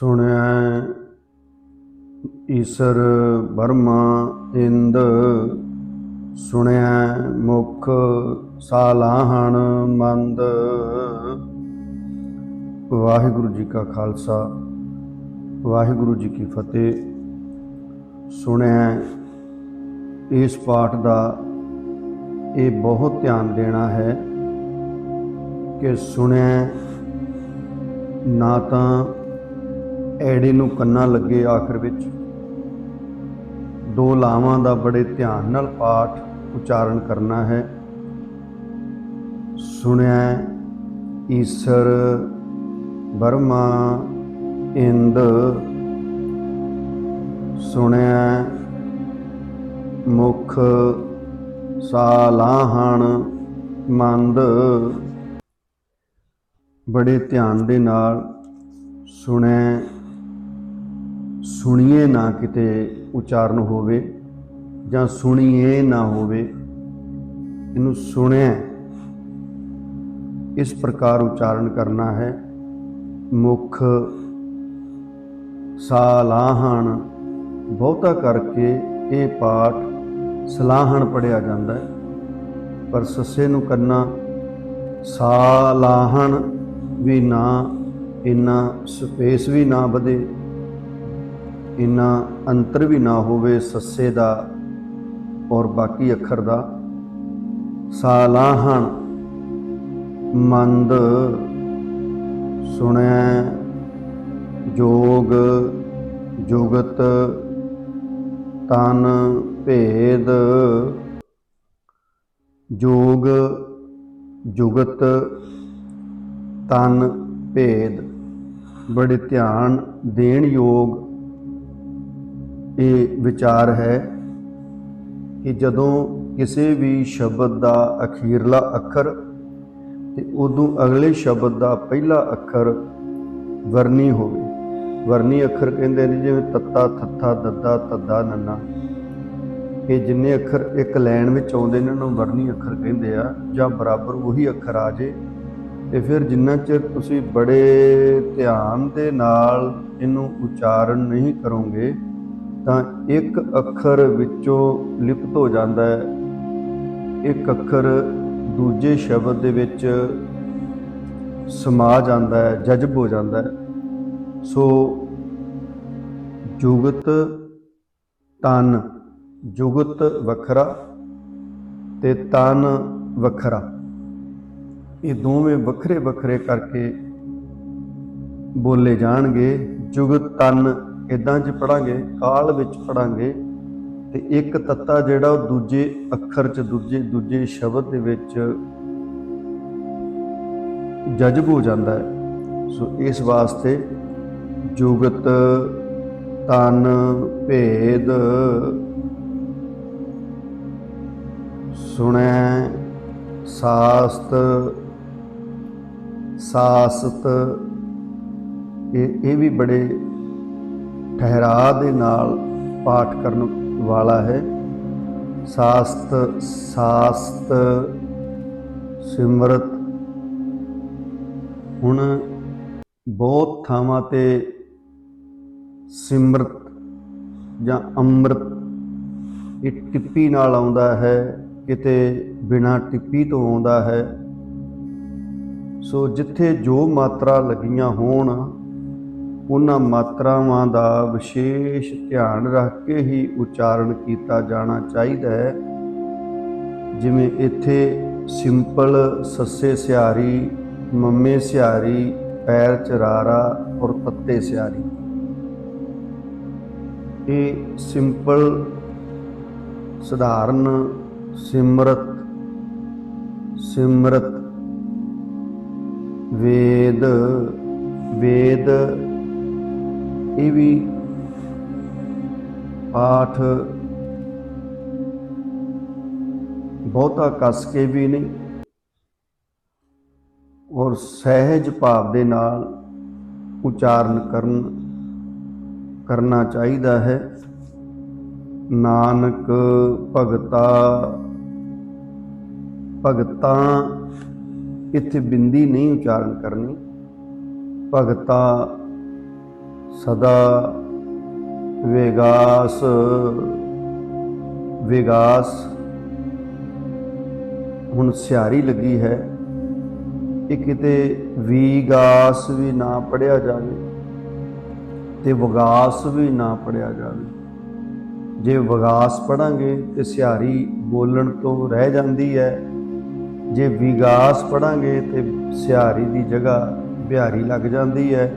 ਸੁਣਿਆ ਈਸਰ ਬਰਮਾ ਇੰਦ ਸੁਣਿਆ ਮੁਖ ਸਾਲਾਹਣ ਮੰਦ। ਵਾਹਿਗੁਰੂ ਜੀ ਕਾ ਖਾਲਸਾ, ਵਾਹਿਗੁਰੂ ਜੀ ਕੀ ਫਤਿਹ। ਸੁਣਿਆ ਇਸ ਪਾਠ ਦਾ ਇਹ ਬਹੁਤ ਧਿਆਨ ਦੇਣਾ ਹੈ ਕਿ ਸੁਣਿਆ ਨਾ ਤਾਂ ਐੜੇ ਨੂੰ ਕੰਨਾਂ ਲੱਗੇ ਆਖਰ ਵਿੱਚ। ਦੋ ਲਾਵਾਂ ਦਾ ਬੜੇ ਧਿਆਨ ਨਾਲ ਪਾਠ ਉਚਾਰਨ ਕਰਨਾ ਹੈ। ਸੁਣਿਆ, ਈਸ਼ਰ ਬਰਮਾ ਇੰਦ। ਸੁਣਿਆ, ਮੁਖ ਸਾਲਾਹਣ ਮੰਦ। ਬੜੇ ਧਿਆਨ ਦੇ ਨਾਲ ਸੁਣਿਆ ਸੁਣੀਏ ਨਾ ਕਿਤੇ ਉਚਾਰਨ ਹੋਵੇ ਜਾਂ ਸੁਣੀਏ ਨਾ ਹੋਵੇ, ਇਹਨੂੰ ਸੁਣਿਆ ਇਸ ਪ੍ਰਕਾਰ ਉਚਾਰਨ ਕਰਨਾ ਹੈ। ਮੁਖ ਸਾਲਾਹਣ ਬਹੁਤਾ ਕਰਕੇ ਇਹ ਪਾਠ ਸਲਾਹਣ ਪੜਿਆ ਜਾਂਦਾ ਹੈ। ਪਰ ਸੱਸੇ ਨੂੰ ਕਰਨਾ ਸਾਲਾਹਣ ਵੀ ਨਾ, ਇੰਨਾ ਸਪੇਸ ਵੀ ਨਾ ਵਧੇ। ਇੰਨਾ ਅੰਤਰ ਵੀ ਨਾ ਹੋਵੇ ਸੱਸੇ ਦਾ ਔਰ ਬਾਕੀ ਅੱਖਰ ਦਾ। ਸਾਲਾਹਣ ਮੰਦ ਸੁਣੈ ਜੋਗ ਜੁਗਤ ਤਨ ਭੇਦ ਜੋਗ ਜੁਗਤ ਤਨ ਭੇਦ। ਬੜੇ ਧਿਆਨ ਦੇਣ ਯੋਗ ਇਹ ਵਿਚਾਰ ਹੈ ਕਿ ਜਦੋਂ ਕਿਸੇ ਵੀ ਸ਼ਬਦ ਦਾ ਅਖੀਰਲਾ ਅੱਖਰ ਤੇ ਉਦੋਂ ਅਗਲੇ ਸ਼ਬਦ ਦਾ ਪਹਿਲਾ ਅੱਖਰ ਵਰਨੀ ਹੋਵੇ। ਵਰਨੀ ਅੱਖਰ ਕਹਿੰਦੇ ਨੇ ਜਿਵੇਂ ਤੱਤਾ, ਥੱਥਾ, ਦੱਦਾ, ਤੱਦਾ, ਨੰਨਾ। ਇਹ ਜਿੰਨੇ ਅੱਖਰ ਇੱਕ ਲਾਈਨ ਵਿੱਚ ਆਉਂਦੇ ਨੇ, ਉਹਨਾਂ ਨੂੰ ਵਰਨੀ ਅੱਖਰ ਕਹਿੰਦੇ ਆ, ਜਾਂ ਬਰਾਬਰ ਉਹੀ ਅੱਖਰ ਆ ਜੇ। ਤੇ ਫਿਰ ਜਿੰਨਾ ਚਿਰ ਤੁਸੀਂ ਬੜੇ ਧਿਆਨ ਦੇ ਨਾਲ ਇਹਨੂੰ ਉਚਾਰਨ ਨਹੀਂ ਕਰੋਗੇ ਤਾਂ ਇੱਕ ਅੱਖਰ ਵਿੱਚੋਂ ਲਿਪਤ ਹੋ ਜਾਂਦਾ ਹੈ। ਇੱਕ ਅੱਖਰ ਦੂਜੇ ਸ਼ਬਦ ਦੇ ਵਿੱਚ ਸਮਾ ਜਾਂਦਾ ਹੈ, ਜਜ਼ਬ ਹੋ ਜਾਂਦਾ ਹੈ। ਸੋ ਜੁਗਤ ਤਨ, ਜੁਗਤ ਵੱਖਰਾ ਤੇ ਤਨ ਵੱਖਰਾ। ਇਹ ਦੋਵੇਂ ਵੱਖਰੇ ਵੱਖਰੇ ਕਰਕੇ ਬੋਲੇ ਜਾਣਗੇ। ਜੁਗਤ ਤਨ ਇਦਾਂ ਚ ਪੜਾਂਗੇ, ਕਾਲ ਵਿੱਚ ਪੜਾਂਗੇ ਤੇ ਇੱਕ ਤੱਤਾ ਜਿਹੜਾ ਉਹ ਦੂਜੇ ਅੱਖਰ ਚ, ਦੂਜੇ ਦੂਜੇ ਸ਼ਬਦ ਦੇ ਵਿੱਚ ਜਜ਼ਬ ਹੋ ਜਾਂਦਾ ਹੈ। ਸੋ ਇਸ ਵਾਸਤੇ ਜੁਗਤ, ਤਨ, ਭੇਦ ਸੁਣੈ, ਸਾਸਤ ਸਾਸਤ, ਇਹ ਇਹ ਵੀ ਬੜੇ ਠਹਿਰਾ ਦੇ ਨਾਲ ਪਾਠ ਕਰਨ ਵਾਲਾ ਹੈ। ਸਾਸਤ ਸਾਸਤ ਸਿਮਰਤ। ਹੁਣ ਬਹੁਤ ਥਾਵਾਂ ਤੇ ਸਿਮਰਤ ਜਾਂ ਅੰਮ੍ਰਿਤ ਇਹ ਟਿੱਪੀ ਨਾਲ ਆਉਂਦਾ ਹੈ, ਕਿਤੇ ਬਿਨਾ ਟਿੱਪੀ ਤੋਂ ਆਉਂਦਾ ਹੈ। ਸੋ ਜਿੱਥੇ ਜੋ ਮਾਤਰਾ ਲੱਗੀਆਂ ਹੋਣ ਉਹਨਾਂ ਮਾਤਰਾਵਾਂ ਦਾ ਵਿਸ਼ੇਸ਼ ਧਿਆਨ ਰੱਖ ਕੇ ਹੀ ਉਚਾਰਨ ਕੀਤਾ ਜਾਣਾ ਚਾਹੀਦਾ ਹੈ। ਜਿਵੇਂ ਇੱਥੇ ਸਿੰਪਲ ਸੱਸੇ ਸਿਆਰੀ, ਮੰਮੇ ਸਿਆਰੀ, ਪੈਰ ਚਰਾਰਾ ਔਰ ਪੱਤੇ ਸਿਆਰੀ। ਇਹ ਸਿੰਪਲ, ਸਧਾਰਨ, ਸਿਮਰਤ ਸਿਮਰਤ, ਵੇਦ ਵੇਦ ਇਹ ਵੀ ਪਾਠ ਬਹੁਤਾ ਕੱਸ ਕੇ ਵੀ ਨਹੀਂ, ਔਰ ਸਹਿਜ ਭਾਵ ਦੇ ਨਾਲ ਉਚਾਰਨ ਕਰਨ, ਕਰਨਾ ਚਾਹੀਦਾ ਹੈ। ਨਾਨਕ ਭਗਤਾ, ਭਗਤਾਂ ਇੱਥੇ ਬਿੰਦੀ ਨਹੀਂ ਉਚਾਰਨ ਕਰਨੀ। ਭਗਤਾ ਸਦਾ ਵਿਗਾਸ ਵਿਗਾਸ। ਹੁਣ ਸਿਆਰੀ ਲੱਗੀ ਹੈ ਇਹ ਕਿਤੇ ਵਿਗਾਸ ਵੀ ਨਾ ਪੜਿਆ ਜਾਵੇ ਤੇ ਵਿਗਾਸ ਵੀ ਨਾ ਪੜਿਆ ਜਾਵੇ। ਜੇ ਵਿਗਾਸ ਪੜਾਂਗੇ ਤੇ ਸਿਆਰੀ ਬੋਲਣ ਤੋਂ ਰਹਿ ਜਾਂਦੀ ਹੈ। ਜੇ ਵਿਗਾਸ ਪੜਾਂਗੇ ਤੇ ਸਿਆਰੀ ਦੀ ਜਗ੍ਹਾ ਬਿਹਾਰੀ ਲੱਗ ਜਾਂਦੀ ਹੈ।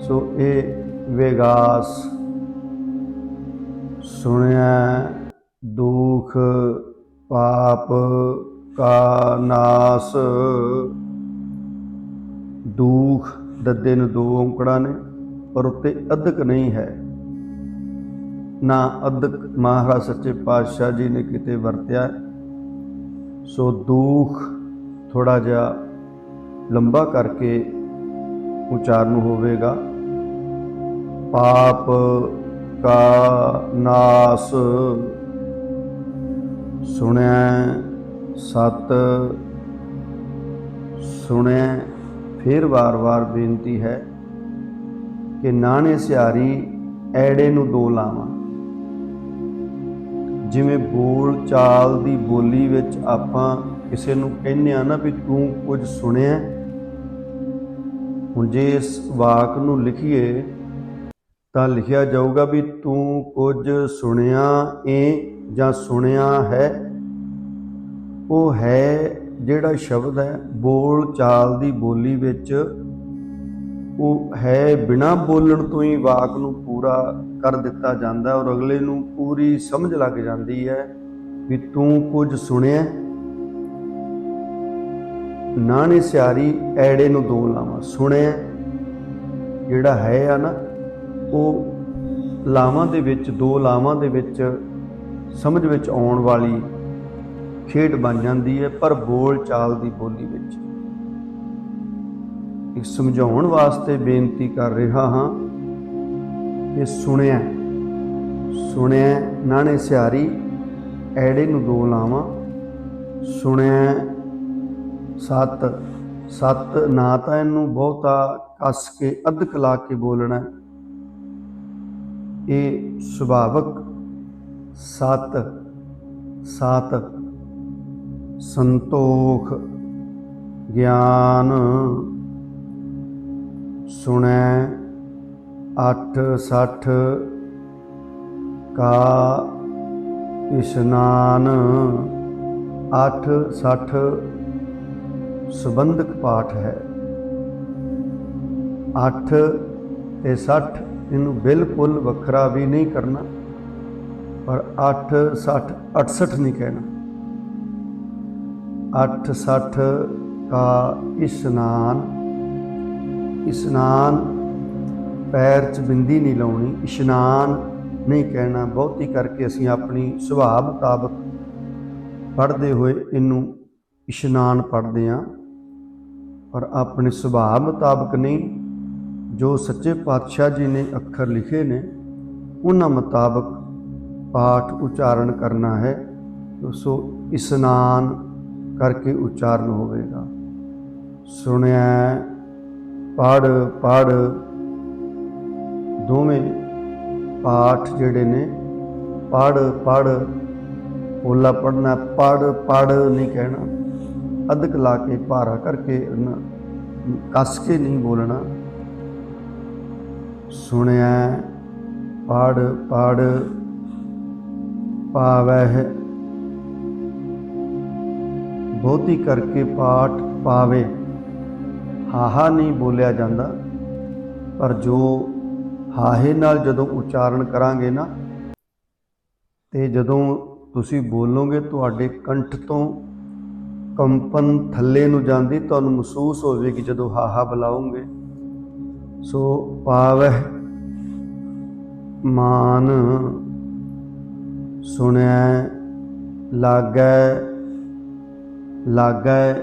ਸੋ ਇਹ ਵਿਗਾਸ ਸੁਣਿਆ ਦੁਖ, ਪਾਪ ਕਾ ਨਾਸ। ਦੁਖ ਦੱਦੇ ਨੂੰ ਦੋ ਔਂਕੜਾਂ ਨੇ, ਪਰ ਉੱਤੇ ਅਧਕ ਨਹੀਂ ਹੈ। ਨਾ ਅਧਕ ਮਹਾਰਾਜ ਸੱਚੇ ਪਾਤਸ਼ਾਹ ਜੀ ਨੇ ਕਿਤੇ ਵਰਤਿਆ। ਸੋ ਦੁਖ ਥੋੜਾ ਜਿਹਾ ਲੰਬਾ ਕਰਕੇ ਉਚਾਰਨ ਹੋਵੇਗਾ। ਪਾਪ ਕਾ ਨਾਸ। ਸੁਣਿਆ ਸਤ, ਸੁਣੈ। ਫਿਰ ਵਾਰ-ਵਾਰ ਬੇਨਤੀ ਹੈ ਕਿ ਨਾਣੇ ਸਿਆਰੀ ਐੜੇ ਨੂੰ ਦੋ ਲਾਵਾਂ। ਜਿਵੇਂ ਬੋਲ ਚਾਲ ਦੀ ਬੋਲੀ ਵਿੱਚ ਆਪਾਂ ਕਿਸੇ ਨੂੰ ਕਹਿੰਦੇ ਆ ਨਾ ਵੀ ਤੂੰ ਕੁਝ ਸੁਣਿਆ ਹੁਣ ਜੇ ਇਸ ਵਾਕ ਨੂੰ ਲਿਖੀਏ, ਤਾਂ ਲਿਖਿਆ ਜਾਊਗਾ ਵੀ ਤੂੰ ਕੁਝ ਸੁਣਿਆ ਏ ਜਾਂ ਸੁਣਿਆ ਹੈ? ਉਹ ਹੈ ਜਿਹੜਾ ਸ਼ਬਦ ਹੈ, ਬੋਲ ਚਾਲ ਦੀ ਬੋਲੀ ਵਿੱਚ। ਉਹ ਹੈ ਬਿਨਾ ਬੋਲਣ ਤੋਂ ਹੀ ਵਾਕ ਨੂੰ ਪੂਰਾ ਕਰ ਦਿੱਤਾ ਜਾਂਦਾ ਔਰ ਅਗਲੇ ਨੂੰ ਪੂਰੀ ਸਮਝ ਲੱਗ ਜਾਂਦੀ ਹੈ ਵੀ ਤੂੰ ਕੁਝ ਸੁਣਿਆ ਨਾਣੇ ਸਿਆਰੀ ਐੜੇ ਨੂੰ ਦੋ ਲਾਵਾਂ। ਸੁਣਿਆ ਜਿਹੜਾ ਹੈ ਆ ਨਾ, ਉਹ ਲਾਵਾਂ ਦੇ ਵਿੱਚ, ਦੋ ਲਾਵਾਂ ਦੇ ਵਿੱਚ ਸਮਝ ਵਿੱਚ ਆਉਣ ਵਾਲੀ ਖੇਡ ਬਣ ਜਾਂਦੀ ਹੈ, ਪਰ ਬੋਲ ਚਾਲ ਦੀ ਬੋਲੀ ਵਿੱਚ। ਇੱਕ ਸਮਝਾਉਣ ਵਾਸਤੇ ਬੇਨਤੀ ਕਰ ਰਿਹਾ ਹਾਂ ਕਿ ਸੁਣਿਆ ਸੁਣਿਆ ਨਾਣੇ ਸਿਆਰੀ ਐੜੇ ਨੂੰ ਦੋ ਲਾਵਾਂ, ਸੁਣਿਆ ਸਤ ਸਤ, ਨਾ ਤਾਂ ਇਹਨੂੰ ਬਹੁਤਾ ਕੱਸ ਕੇ ਅਧਕ ਲਾ ਕੇ ਬੋਲਣਾ ਇਹ ਸੁਭਾਵਕ ਸਤ ਸਤ, ਸੰਤੋਖ ਗਿਆਨ। ਸੁਣੈ ਅੱਠ, ਸੱਠ ਕਾ ਇਸ਼ਨਾਨ। ਅੱਠ, ਸੱਠ ਸੰਬੰਧਕ ਪਾਠ ਹੈ। ਅੱਠ ਤੇ 60 ਇਹਨੂੰ ਬਿਲਕੁਲ ਵੱਖਰਾ ਵੀ ਨਹੀਂ ਕਰਨਾ, ਪਰ 8 60 68 ਨਹੀਂ ਕਹਿਣਾ। 8 60 ਕਾ ਇਸ਼ਨਾਨ ਇਸ਼ਨਾਨ ਪੈਰ 'ਚ ਬਿੰਦੀ ਨਹੀਂ ਲਾਉਣੀ, ਇਸ਼ਨਾਨ ਨਹੀਂ ਕਹਿਣਾ, ਬਹੁਤੀ ਕਰਕੇ ਅਸੀਂ ਆਪਣੀ ਸੁਭਾਅ ਮੁਤਾਬਕ ਪੜ੍ਹਦੇ ਹੋਏ ਇਹਨੂੰ ਇਸ਼ਨਾਨ ਪੜ੍ਹਦੇ ਹਾਂ, ਪਰ ਆਪਣੇ ਸੁਭਾਅ ਮੁਤਾਬਕ ਨਹੀਂ। ਜੋ ਸੱਚੇ ਪਾਤਸ਼ਾਹ ਜੀ ਨੇ ਅੱਖਰ ਲਿਖੇ ਨੇ, ਉਹਨਾਂ ਮੁਤਾਬਕ ਪਾਠ ਉਚਾਰਨ ਕਰਨਾ ਹੈ ਸੋ ਇਸ਼ਨਾਨ ਕਰਕੇ ਉਚਾਰਨ ਹੋਵੇਗਾ। ਸੁਣਿਆ ਪੜ ਪੜ ਦੋਵੇਂ ਪਾਠ ਜਿਹੜੇ ਨੇ ਪੜ ਪੜ ਓਲਾ ਪੜਨਾ ਪੜ ਪੜ ਨਹੀਂ ਕਹਿਣਾ। ਅਧਕ ਲਾ ਕੇ ਭਾਰਾ ਕਰਕੇ ਕੱਸ ਕੇ ਨਹੀਂ ਬੋਲਣਾ। ਸੁਣਿਆ, ਪੜ ਪੜ ਪਾਵਹਿ ਬਹੁਤੀ ਕਰਕੇ ਪਾਠ ਪਾਵੇ। ਹਾਹਾ ਨਹੀਂ ਬੋਲਿਆ ਜਾਂਦਾ, ਪਰ ਜੋ ਹਾਹੇ ਨਾਲ ਜਦੋਂ ਉਚਾਰਨ ਕਰਾਂਗੇ ਨਾ, ਤੇ ਜਦੋਂ ਤੁਸੀਂ ਬੋਲੋਗੇ ਤੁਹਾਡੇ ਕੰਠ ਤੋਂ ਕੰਪਨ ਥੱਲੇ ਨੂੰ ਜਾਂਦੀ, ਤੁਹਾਨੂੰ ਮਹਿਸੂਸ ਹੋਵੇਗੀ ਜਦੋਂ ਹਾਹਾ ਬੁਲਾਉਂਗੇ। ਸੋ ਪਾਵਹਿ ਮਾਨ ਸੁਣਿਆ ਲਾਗੈ ਲਾਗੈ,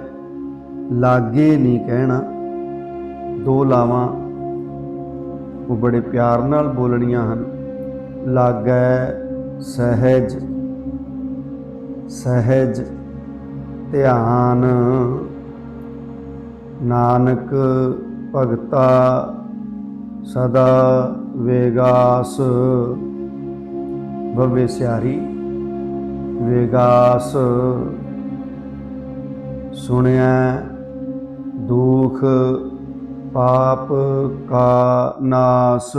ਲਾਗੇ ਨਹੀਂ ਕਹਿਣਾ। ਦੋ ਲਾਵਾਂ ਉਹ ਬੜੇ ਪਿਆਰ ਨਾਲ ਬੋਲਣੀਆਂ ਹਨ। ਲਾਗੈ ਸਹਿਜ ਸਹਿਜ ਧਿਆਨ। ਨਾਨਕ ਭਗਤਾ ਸਦਾ ਵੇਗਾਸ। ਭਵੇ ਸਿਆਰੀ, ਵੇਗਾਸ। ਸੁਣਿਆ ਦੁਖ ਪਾਪ ਕਾ ਨਾਸ।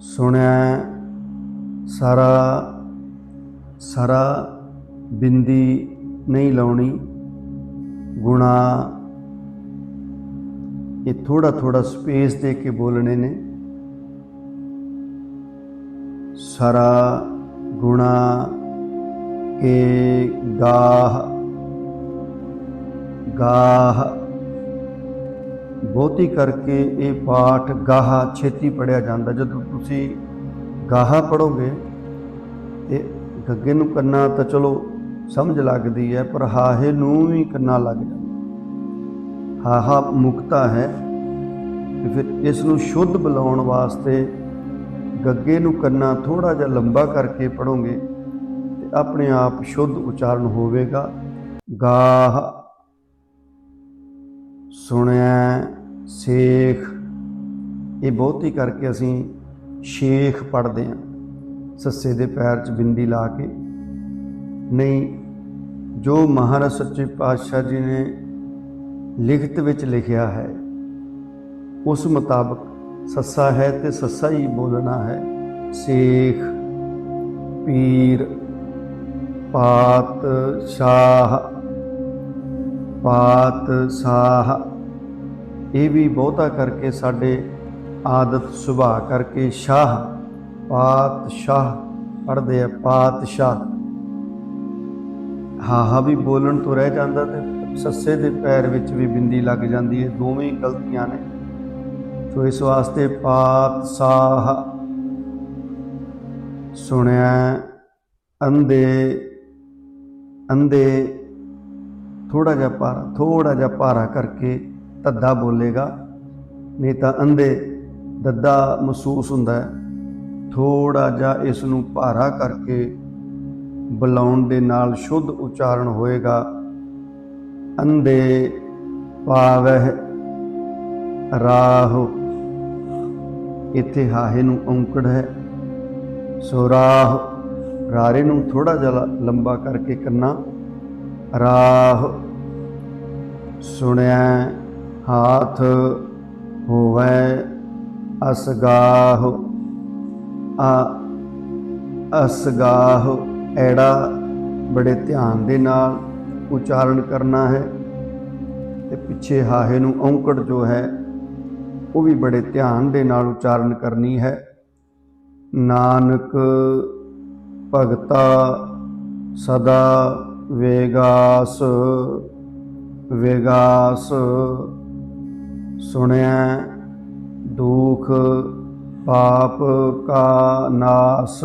ਸੁਣਿਆ ਸਾਰਾ ਸਾਰਾ ਬਿੰਦੀ ਨਹੀਂ ਲਾਉਣੀ, ਗੁਣਾ ਇਹ ਥੋੜਾ ਥੋੜਾ ਸਪੇਸ ਦੇ ਕੇ ਬੋਲਣੇ ਨੇ। ਸਰਾ ਗੁਣਾ ਕੇ ਗਾਹ ਗਾਹ। ਬਹੁਤੀ ਕਰਕੇ ਇਹ ਪਾਠ ਗਾਹ ਛੇਤੀ ਪੜਿਆ ਜਾਂਦਾ। ਜਦੋਂ ਤੁਸੀਂ ਗਾਹ ਪੜੋਗੇ ਤੇ ਗੱਗੇ ਨੂੰ ਕੰਨਾ ਤਾਂ ਚਲੋ ਸਮਝ ਲੱਗਦੀ ਹੈ, ਪਰ ਹਾਹੇ ਨੂੰ ਵੀ ਕੰਨਾ ਲੱਗ ਜਾਂਦਾ। ਹਾਹਾ ਮੁਕਤਾ ਹੈ ਫਿਰ ਇਸ ਨੂੰ ਸ਼ੁੱਧ ਬੁਲਾਉਣ ਵਾਸਤੇ ਗੱਗੇ ਨੂੰ ਕੰਨਾ ਥੋੜਾ ਜਿਹਾ ਲੰਬਾ ਕਰਕੇ ਪੜੋਗੇ ਤੇ ਆਪਣੇ ਆਪ ਸ਼ੁੱਧ ਉਚਾਰਨ ਹੋਵੇਗਾ। ਗਾਹ ਸੁਣਿਆ ਸੇਖ, ਇਹ ਬਹੁਤੀ ਕਰਕੇ ਅਸੀਂ ਸ਼ੇਖ ਪੜਦੇ ਹਾਂ। ਸੱਸੇ ਦੇ ਪੈਰ 'ਚ ਬਿੰਦੀ ਲਾ ਕੇ ਨਹੀਂ, ਜੋ ਮਹਾਰਾਜ ਸੱਚੇ ਪਾਤਸ਼ਾਹ ਜੀ ਨੇ ਲਿਖਤ ਵਿੱਚ ਲਿਖਿਆ ਹੈ, ਉਸ ਮੁਤਾਬਕ ਸੱਸਾ ਹੈ ਤੇ ਸੱਸਾ ਹੀ ਬੋਲਣਾ ਹੈ। ਸੇਖ, ਪੀਰ ਪਾਤ ਸ਼ਾਹ ਪਾਤ ਸਾਹ ਇਹ ਵੀ ਬਹੁਤਾ ਕਰਕੇ ਸਾਡੇ ਆਦਤ ਸੁਭਾਅ ਕਰਕੇ ਸ਼ਾਹ, ਪਾਤਸ਼ਾਹ ਪੜਦੇ ਆ, ਪਾਤਸ਼ਾਹ। ਹਾਂ ਹਾਂ ਵੀ ਬੋਲਣ ਤੋਂ ਰਹਿ ਜਾਂਦਾ ਤੇ ਸੱਸੇ ਦੇ ਪੈਰ ਵਿੱਚ ਵੀ ਬਿੰਦੀ ਲੱਗ ਜਾਂਦੀ ਹੈ। ਦੋਵੇਂ ਗਲਤੀਆਂ ਨੇ। ਸੋ ਇਸ ਵਾਸਤੇ ਪਾਤਸ਼ਾਹ ਸੁਣਿਆ ਅੰਦੇ ਅੰਦੇ ਥੋੜਾ ਜਿਹਾ ਭਾਰਾ ਥੋੜਾ ਜਿਹਾ ਭਾਰਾ ਕਰਕੇ ਧੱਦਾ ਬੋਲੇਗਾ। ਨਹੀਂ ਤਾਂ ਅੰਦੇ ਦੱਦਾ ਮਹਿਸੂਸ ਹੁੰਦਾ ਹੈ। ਥੋੜਾ ਜਿਹਾ ਇਸ ਨੂੰ ਭਾਰਾ ਕਰਕੇ ਬੁਲਾਉਣ ਦੇ ਨਾਲ ਸ਼ੁੱਧ ਉਚਾਰਨ ਹੋਏਗਾ। ਅੰਦੇ ਪਾਵਹਿ ਰਾਹ, ਇੱਥੇ ਹਾਹੇ ਨੂੰ ਔਂਕੜ ਹੈ। ਸੋ ਰਾਹ, ਰਾਰੇ ਨੂੰ ਥੋੜਾ ਜਿਹਾ ਲੰਬਾ ਕਰਕੇ ਕਰਨਾ ਰਾਹ ਸੁਣਿਆ ਹਾਥ ਹੋਵੇ ਅਸਗਾਹ। ਆ, ਅਸਗਾਹ। ਐੜਾ ਬੜੇ ਧਿਆਨ ਦੇ ਨਾਲ ਉਚਾਰਨ ਕਰਨਾ ਹੈ ਤੇ ਪਿੱਛੇ ਹਾਹੇ ਨੂੰ ਔਂਕੜ ਜੋ ਹੈ, ਉਹ ਵੀ ਬੜੇ ਧਿਆਨ ਦੇ ਨਾਲ ਉਚਾਰਨ ਕਰਨੀ ਹੈ। ਨਾਨਕ ਭਗਤਾ ਸਦਾ ਵੇਗਾਸ ਵੇਗਾਸ। ਸੁਣਿਆ ਦੁਖ ਪਾਪ ਕਾ ਨਾਸ।